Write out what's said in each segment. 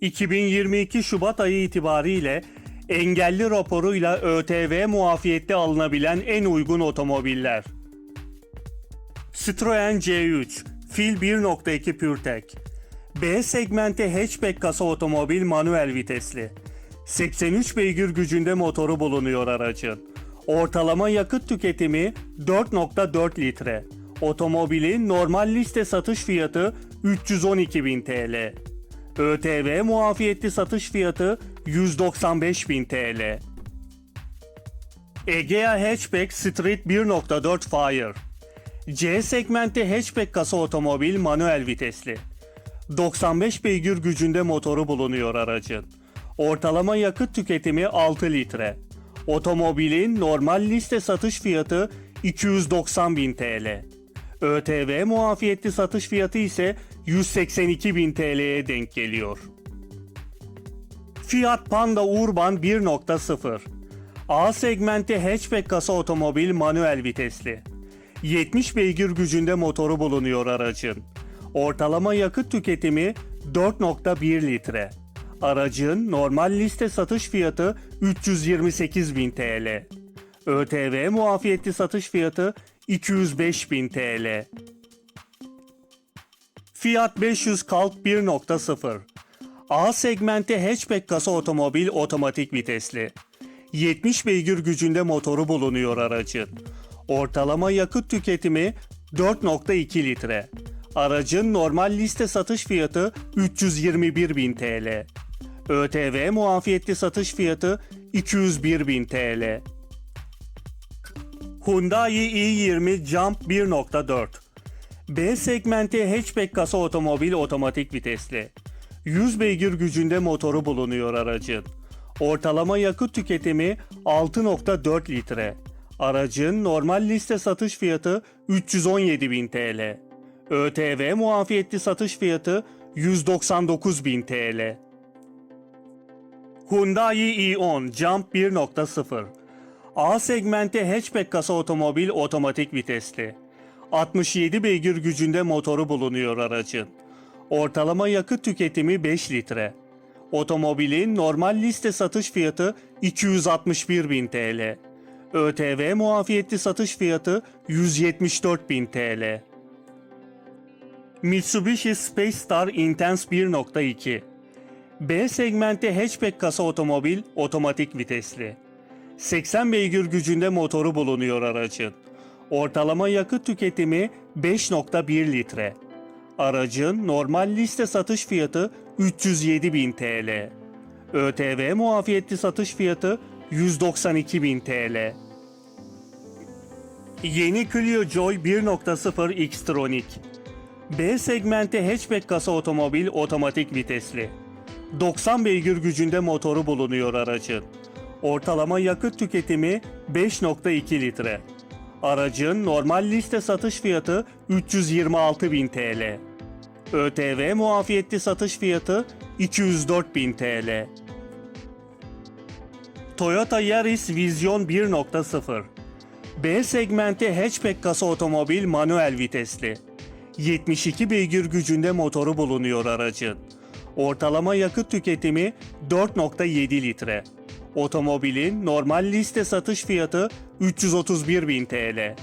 2022 Şubat ayı itibariyle engelli raporuyla ÖTV muafiyette alınabilen en uygun otomobiller. Citroen C3, Fil 1.2 PureTech. B segmenti hatchback kasa otomobil manuel vitesli. 83 beygir gücünde motoru bulunuyor aracın. Ortalama yakıt tüketimi 4.4 litre. Otomobilin normal liste satış fiyatı 312.000 TL. ÖTV muafiyetli satış fiyatı 195.000 TL. Egea Hatchback Street 1.4 Fire C segmenti hatchback kasa otomobil manuel vitesli. 95 beygir gücünde motoru bulunuyor aracın. Ortalama yakıt tüketimi 6 litre. Otomobilin normal liste satış fiyatı 290 bin TL. ÖTV muafiyetli satış fiyatı ise 182 bin TL'ye denk geliyor. Fiat Panda Urban 1.0 A segmenti hatchback kasa otomobil manuel vitesli. 70 beygir gücünde motoru bulunuyor aracın. Ortalama yakıt tüketimi 4.1 litre. Aracın normal liste satış fiyatı 328 bin TL. ÖTV muafiyetli satış fiyatı 205 bin TL. Fiat 500 Kalk 1.0 A segmenti hatchback kasa otomobil otomatik vitesli. 70 beygir gücünde motoru bulunuyor aracın. Ortalama yakıt tüketimi 4.2 litre. Aracın normal liste satış fiyatı 321 bin TL. ÖTV muafiyetli satış fiyatı 201 bin TL. Hyundai i20 Jump 1.4 B segmenti hatchback kasa otomobil otomatik vitesli. 100 beygir gücünde motoru bulunuyor aracın. Ortalama yakıt tüketimi 6.4 litre. Aracın normal liste satış fiyatı 317.000 TL. ÖTV muafiyetli satış fiyatı 199.000 TL. Hyundai i10 Jump 1.0 A segmenti hatchback kasa otomobil otomatik vitesli. 67 beygir gücünde motoru bulunuyor aracın. Ortalama yakıt tüketimi 5 litre. Otomobilin normal liste satış fiyatı 261 bin TL. ÖTV muafiyetli satış fiyatı 174 bin TL. Mitsubishi Space Star Intense 1.2 B segmenti hatchback kasa otomobil otomatik vitesli. 80 beygir gücünde motoru bulunuyor aracın. Ortalama yakıt tüketimi 5.1 litre. Aracın normal liste satış fiyatı 307 bin TL. ÖTV muafiyetli satış fiyatı 192 bin TL. Yeni Clio Joy 1.0 Xtronic B segmenti hatchback kasa otomobil otomatik vitesli. 90 beygir gücünde motoru bulunuyor aracın. Ortalama yakıt tüketimi 5.2 litre. Aracın normal liste satış fiyatı 326 bin TL. ÖTV muafiyetli satış fiyatı 204 bin TL. Toyota Yaris Vision 1.0 B segmenti hatchback kasa otomobil manuel vitesli. 72 beygir gücünde motoru bulunuyor aracın. Ortalama yakıt tüketimi 4.7 litre. Otomobilin normal liste satış fiyatı 331 bin TL.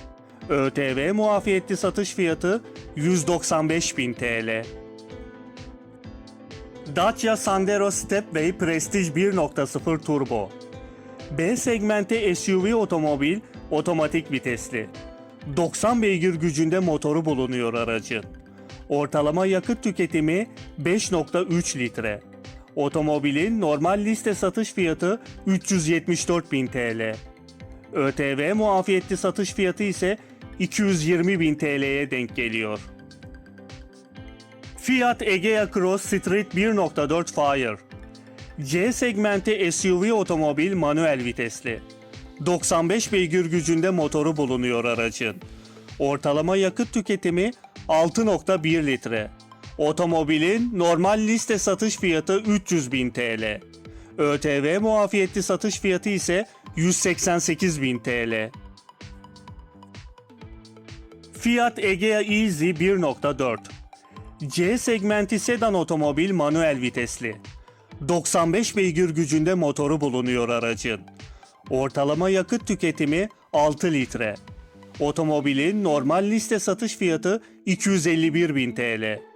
ÖTV muafiyetli satış fiyatı 195 bin TL. Dacia Sandero Stepway Prestige 1.0 Turbo B segmenti SUV otomobil otomatik vitesli. 90 beygir gücünde motoru bulunuyor aracın. Ortalama yakıt tüketimi 5.3 litre. Otomobilin normal liste satış fiyatı 374 bin TL. ÖTV muafiyetli satış fiyatı ise 220 bin TL'ye denk geliyor. Fiat Egea Cross Street 1.4 Fire C segmenti SUV otomobil manuel vitesli. 95 beygir gücünde motoru bulunuyor aracın. Ortalama yakıt tüketimi 6.1 litre. Otomobilin normal liste satış fiyatı 300 bin TL. ÖTV muafiyetli satış fiyatı ise 188 bin TL. Fiat Egea Easy 1.4 C segmenti sedan otomobil manuel vitesli. 95 beygir gücünde motoru bulunuyor aracın. Ortalama yakıt tüketimi 6 litre. Otomobilin normal liste satış fiyatı 251.000 TL.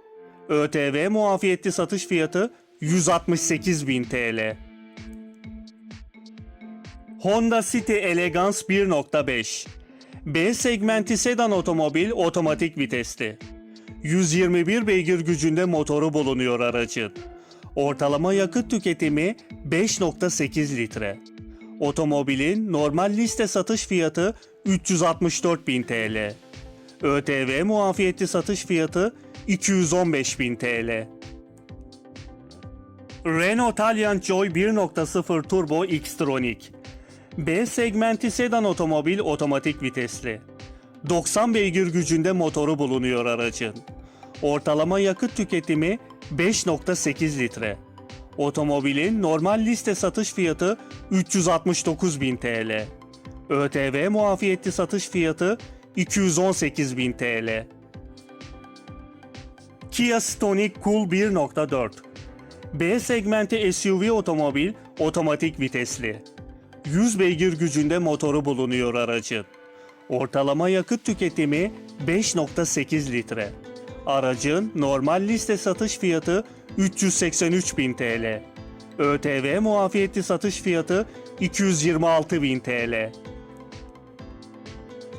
ÖTV muafiyetli satış fiyatı 168.000 TL. Honda City Elegance 1.5 B segmenti sedan otomobil otomatik vitesli. 121 beygir gücünde motoru bulunuyor aracın. Ortalama yakıt tüketimi 5.8 litre. Otomobilin normal liste satış fiyatı 364.000 TL. ÖTV muafiyetli satış fiyatı 215.000 TL. Renault Taliant Joy 1.0 Turbo X-Tronic B segmenti sedan otomobil otomatik vitesli. 90 beygir gücünde motoru bulunuyor aracın. Ortalama yakıt tüketimi 5.8 litre. Otomobilin normal liste satış fiyatı 369.000 TL. ÖTV muafiyetli satış fiyatı 218.000 TL. Kia Stonic Cool 1.4 B segmenti SUV otomobil otomatik vitesli. 100 beygir gücünde motoru bulunuyor aracın. Ortalama yakıt tüketimi 5.8 litre. Aracın normal liste satış fiyatı 383.000 TL. ÖTV muafiyetli satış fiyatı 226.000 TL.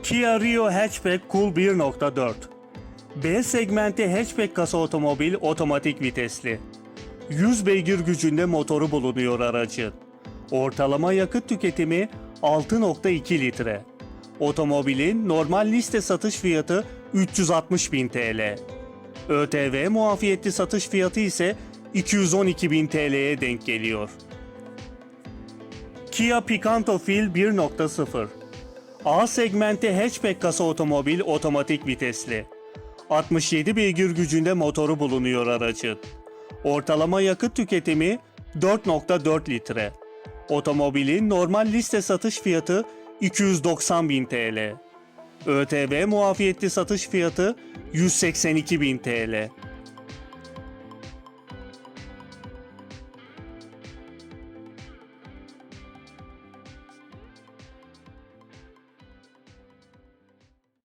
Kia Rio Hatchback Cool 1.4 B segmenti hatchback kasa otomobil otomatik vitesli. 100 beygir gücünde motoru bulunuyor aracın. Ortalama yakıt tüketimi 6.2 litre. Otomobilin normal liste satış fiyatı 360.000 TL. ÖTV muafiyetli satış fiyatı ise 212.000 TL'ye denk geliyor. Kia Picanto Fil 1.0 A segmenti hatchback kasa otomobil otomatik vitesli. 67 beygir gücünde motoru bulunuyor aracın. Ortalama yakıt tüketimi 4.4 litre. Otomobilin normal liste satış fiyatı 290.000 TL. ÖTV muafiyetli satış fiyatı 182.000 TL.